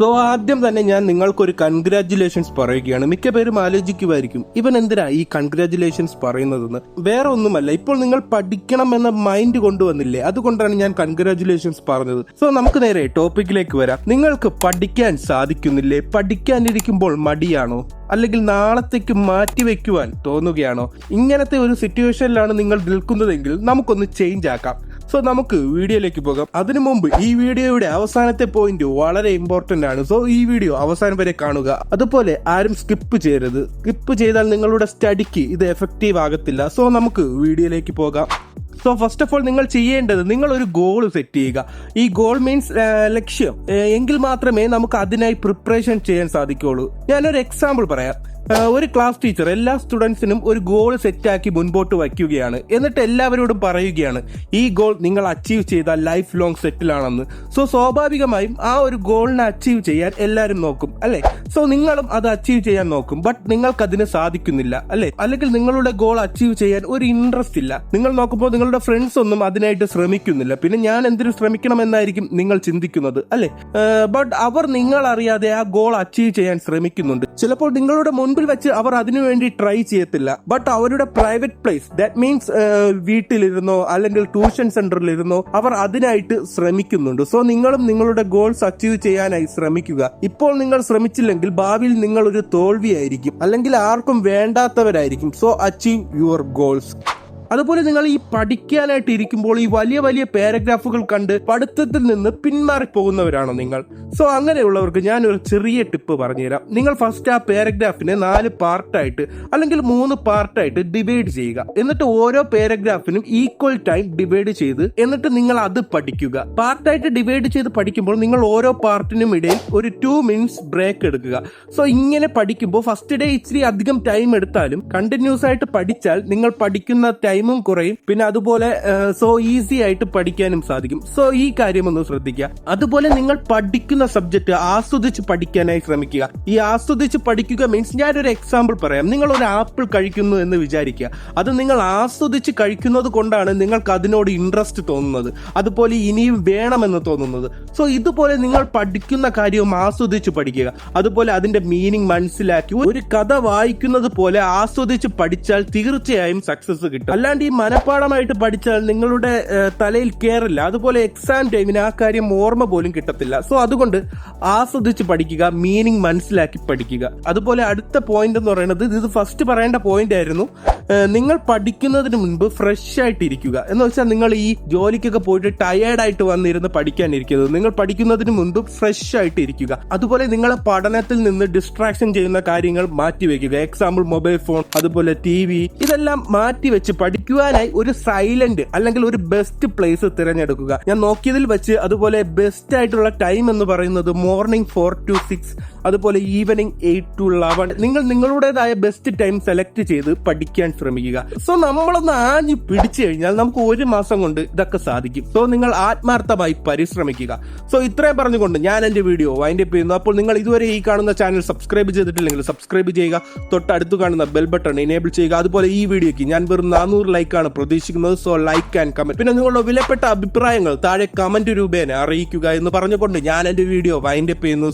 So ആദ്യം തന്നെ ഞാൻ നിങ്ങൾക്കൊരു കൺഗ്രാറ്റുലേഷൻസ് പറയുകയാണ്. മിക്ക പേരും ആലോചിക്കുമായിരിക്കും ഇവൻ എന്തിനാ ഈ കൺഗ്രാറ്റുലേഷൻസ് പറയുന്നതെന്ന്? വേറെ ഒന്നുമല്ല ഇപ്പോൾ നിങ്ങൾ പഠിക്കണം എന്ന മൈൻഡ് കൊണ്ടുവന്നില്ലേ അതുകൊണ്ടാണ് ഞാൻ കൺഗ്രാറ്റുലേഷൻസ് പറഞ്ഞത്. സോ നമുക്ക് നേരെ ടോപ്പിക്കിലേക്ക് വരാം. നിങ്ങൾക്ക് പഠിക്കാൻ സാധിക്കുന്നില്ലേ? പഠിക്കാനിരിക്കുമ്പോൾ മടിയാണോ? അല്ലെങ്കിൽ നാളത്തേക്ക് മാറ്റിവെക്കുവാൻ തോന്നുകയാണോ? ഇങ്ങനത്തെ ഒരു സിറ്റുവേഷനിലാണ് നിങ്ങൾ നിൽക്കുന്നതെങ്കിൽ നമുക്കൊന്ന് ചേഞ്ച് ആക്കാം. സോ നമുക്ക് വീഡിയോയിലേക്ക് പോകാം. അതിനു മുമ്പ് ഈ വീഡിയോയുടെ അവസാനത്തെ പോയിന്റ് വളരെ ഇമ്പോർട്ടന്റ് ആണ്. സോ ഈ വീഡിയോ അവസാനം വരെ കാണുക. അതുപോലെ ആരും സ്കിപ്പ് ചെയ്യരുത്. സ്കിപ്പ് ചെയ്താൽ നിങ്ങളുടെ സ്റ്റഡിക്ക് ഇത് എഫക്റ്റീവ് ആകത്തില്ല. സോ നമുക്ക് വീഡിയോയിലേക്ക് പോകാം. സോ ഫസ്റ്റ് ഓഫ് ഓൾ നിങ്ങൾ ചെയ്യേണ്ടത് നിങ്ങൾ ഒരു ഗോൾ സെറ്റ് ചെയ്യുക. ഈ ഗോൾ മീൻസ് ലക്ഷ്യം. എങ്കിൽ മാത്രമേ നമുക്ക് അതിനായി പ്രിപ്പറേഷൻ ചെയ്യാൻ സാധിക്കുകയുള്ളൂ. ഞാനൊരു എക്സാമ്പിൾ പറയാം. ഒരു ക്ലാസ് ടീച്ചർ എല്ലാ സ്റ്റുഡൻസിനും ഒരു ഗോൾ സെറ്റാക്കി മുൻപോട്ട് വയ്ക്കുകയാണ്. എന്നിട്ട് എല്ലാവരോടും പറയുകയാണ് ഈ ഗോൾ നിങ്ങൾ അച്ചീവ് ചെയ്താൽ ലൈഫ് ലോങ് സെറ്റിലാണെന്ന് സോ സ്വാഭാവികമായും ആ ഒരു ഗോളിനെ അച്ചീവ് ചെയ്യാൻ എല്ലാവരും നോക്കും അല്ലെ? സോ നിങ്ങളും അത് അച്ചീവ് ചെയ്യാൻ നോക്കും ബട്ട് നിങ്ങൾക്ക് അതിന് സാധിക്കുന്നില്ല അല്ലെ? അല്ലെങ്കിൽ നിങ്ങളുടെ ഗോൾ അച്ചീവ് ചെയ്യാൻ ഒരു ഇൻട്രസ്റ്റ് ഇല്ല. നിങ്ങൾ നോക്കുമ്പോൾ നിങ്ങളുടെ ഫ്രണ്ട്സ് ഒന്നും അതിനായിട്ട് ശ്രമിക്കുന്നില്ല. പിന്നെ ഞാൻ എന്തിനു ശ്രമിക്കണം എന്നായിരിക്കും നിങ്ങൾ ചിന്തിക്കുന്നത് അല്ലെ? ബട്ട് അവർ നിങ്ങൾ അറിയാതെ ആ ഗോൾ അച്ചീവ് ചെയ്യാൻ ശ്രമിക്കുന്നുണ്ട്. ചിലപ്പോൾ നിങ്ങളുടെ മുൻപിൽ വെച്ച് അവർ അതിനു വേണ്ടി ട്രൈ ചെയ്യത്തില്ല. ബട്ട് അവരുടെ പ്രൈവറ്റ് പ്ലേസ് ദാറ്റ് മീൻസ് വീട്ടിലിരുന്നോ അല്ലെങ്കിൽ ട്യൂഷൻ സെന്ററിലിരുന്നോ അവർ അതിനായിട്ട് ശ്രമിക്കുന്നുണ്ട്. സോ നിങ്ങളും നിങ്ങളുടെ ഗോൾസ് അച്ചീവ് ചെയ്യാനായി ശ്രമിക്കുക. ഇപ്പോൾ നിങ്ങൾ ശ്രമിച്ചില്ലെങ്കിൽ ഭാവിയിൽ നിങ്ങൾ ഒരു തോൽവിയായിരിക്കും. അല്ലെങ്കിൽ ആർക്കും വേണ്ടാത്തവരായിരിക്കും. സോ അച്ചീവ് യുവർ ഗോൾസ് അതുപോലെ നിങ്ങൾ ഈ പഠിക്കാനായിട്ട് ഇരിക്കുമ്പോൾ ഈ വലിയ വലിയ പാരഗ്രാഫുകൾ കണ്ട് പഠിത്തത്തിൽ നിന്ന് പിന്മാറിപ്പോകുന്നവരാണോ നിങ്ങൾ. സോ അങ്ങനെയുള്ളവർക്ക് ഞാൻ ഒരു ചെറിയ ടിപ്പ് പറഞ്ഞുതരാം. നിങ്ങൾ ഫസ്റ്റ് ആ പാരഗ്രാഫിനെ നാല് പാർട്ടായിട്ട് അല്ലെങ്കിൽ മൂന്ന് പാർട്ടായിട്ട് ഡിവൈഡ് ചെയ്യുക. എന്നിട്ട് ഓരോ പാരഗ്രാഫിനും ഈക്വൽ ടൈം ഡിവൈഡ് ചെയ്ത് എന്നിട്ട് നിങ്ങൾ അത് പഠിക്കുക. പാർട്ടായിട്ട് ഡിവൈഡ് ചെയ്ത് പഠിക്കുമ്പോൾ നിങ്ങൾ ഓരോ പാർട്ടിനും ഇടയിൽ ഒരു ടു മിനിറ്റ്സ് ബ്രേക്ക് എടുക്കുക. സോ ഇങ്ങനെ പഠിക്കുമ്പോൾ ഫസ്റ്റ് ഡേ ഇച്ചിരി അധികം ടൈം എടുത്താലും കണ്ടിന്യൂസ് ആയിട്ട് പഠിച്ചാൽ നിങ്ങൾ പഠിക്കുന്ന ടൈമും കുറയും. പിന്നെ അതുപോലെ സോ ഈസി ആയിട്ട് പഠിക്കാനും സാധിക്കും. സോ ഈ കാര്യം ഒന്ന് ശ്രദ്ധിക്കുക. അതുപോലെ നിങ്ങൾ പഠിക്കുന്ന സബ്ജക്ട് ആസ്വദിച്ച് പഠിക്കാനായി ശ്രമിക്കുക. ഈ ആസ്വദിച്ച് പഠിക്കുക മീൻസ് ഞാനൊരു എക്സാമ്പിൾ പറയാം. നിങ്ങൾ ഒരു ആപ്പിൾ കഴിക്കുന്നു എന്ന് വിചാരിക്കുക. അത് നിങ്ങൾ ആസ്വദിച്ച് കഴിക്കുന്നത് കൊണ്ടാണ് നിങ്ങൾക്ക് അതിനോട് ഇൻട്രസ്റ്റ് തോന്നുന്നത്. അതുപോലെ ഇനിയും വേണമെന്ന് തോന്നുന്നത്. സോ ഇതുപോലെ നിങ്ങൾ പഠിക്കുന്ന കാര്യവും ആസ്വദിച്ച് പഠിക്കുക. അതുപോലെ അതിന്റെ മീനിങ് മനസ്സിലാക്കി ഒരു കഥ വായിക്കുന്നത് പോലെ ആസ്വദിച്ച് പഠിച്ചാൽ തീർച്ചയായും സക്സസ് കിട്ടും. അല്ലാണ്ട് ഈ മനഃപ്പാടമായിട്ട് പഠിച്ചാൽ നിങ്ങളുടെ തലയിൽ കയറില്ല അതുപോലെ എക്സാം ടൈമിന് ആ കാര്യം ഓർമ്മ പോലും കിട്ടത്തില്ല. സോ അതുകൊണ്ട് ആസ്വദിച്ച് പഠിക്കുക മീനിങ് മനസ്സിലാക്കി പഠിക്കുക. അതുപോലെ അടുത്ത പോയിന്റ് എന്ന് പറയുന്നത് ഇത് ഫസ്റ്റ് പറയേണ്ട പോയിന്റ് ആയിരുന്നു. നിങ്ങൾ പഠിക്കുന്നതിന് മുൻപ് ഫ്രഷ് ആയിട്ട് ഇരിക്കുക എന്ന് വെച്ചാൽ നിങ്ങൾ ഈ ജോലിക്കൊക്കെ പോയിട്ട് ടയേർഡ് ആയിട്ട് വന്നിരുന്ന് പഠിക്കാനിരിക്കുന്നത്. നിങ്ങൾ പഠിക്കുന്നതിന് മുൻപ് ഫ്രഷ് ആയിട്ട് ഇരിക്കുക അതുപോലെ നിങ്ങളെ പഠനത്തിൽ നിന്ന് ഡിസ്ട്രാക്ഷൻ ചെയ്യുന്ന കാര്യങ്ങൾ മാറ്റിവെക്കുക. എക്സാമ്പിൾ മൊബൈൽ ഫോൺ അതുപോലെ ടി ഇതെല്ലാം മാറ്റിവെച്ച് പഠിക്കുവാനായി ഒരു സൈലന്റ് അല്ലെങ്കിൽ ഒരു ബെസ്റ്റ് പ്ലേസ് തിരഞ്ഞെടുക്കുക. ഞാൻ നോക്കിയതിൽ വെച്ച് അതുപോലെ ബെസ്റ്റ് ആയിട്ടുള്ള ടൈം എന്ന് പറയുന്നത് മോർണിംഗ് ഫോർ ടു സിക്സ് അതുപോലെ ഈവനിങ് എയ്റ്റ് ടു ലെവൻ നിങ്ങൾ നിങ്ങളുടേതായ ബെസ്റ്റ് ടൈം സെലക്ട് ചെയ്ത് പഠിക്കാൻ ശ്രമിക്കുക. സോ നമ്മളൊന്ന് ആഞ്ഞു പിടിച്ചു കഴിഞ്ഞാൽ നമുക്ക് ഒരു മാസം കൊണ്ട് ഇതൊക്കെ സാധിക്കും. സോ നിങ്ങൾ ആത്മാർത്ഥമായി പരിശ്രമിക്കുക. സോ ഇത്രയും പറഞ്ഞുകൊണ്ട് ഞാൻ എന്റെ വീഡിയോ വൈൻഡ് അപ്പ് ചെയ്യുന്നു. അപ്പോൾ നിങ്ങൾ ഇതുവരെ ഈ കാണുന്ന ചാനൽ സബ്സ്ക്രൈബ് ചെയ്തിട്ടില്ലെങ്കിൽ സബ്സ്ക്രൈബ് ചെയ്യുക. തൊട്ടടുത്ത് കാണുന്ന ബെൽ ബട്ടൺ എനേബിൾ ചെയ്യുക. അതുപോലെ ഈ വീഡിയോക്ക് ഞാൻ വെറും നാനൂറ് ലൈക്കാണ് പ്രതീക്ഷിക്കുന്നത്. സോ ലൈക്ക് ആൻഡ് കമന്റ് പിന്നെ നിങ്ങളുടെ വിലപ്പെട്ട അഭിപ്രായങ്ങൾ താഴെ കമന്റ് രൂപേണ അറിയിക്കുക എന്ന് പറഞ്ഞുകൊണ്ട് ഞാൻ എന്റെ വീഡിയോ വൈൻഡപ്പ് ചെയ്യുന്നു.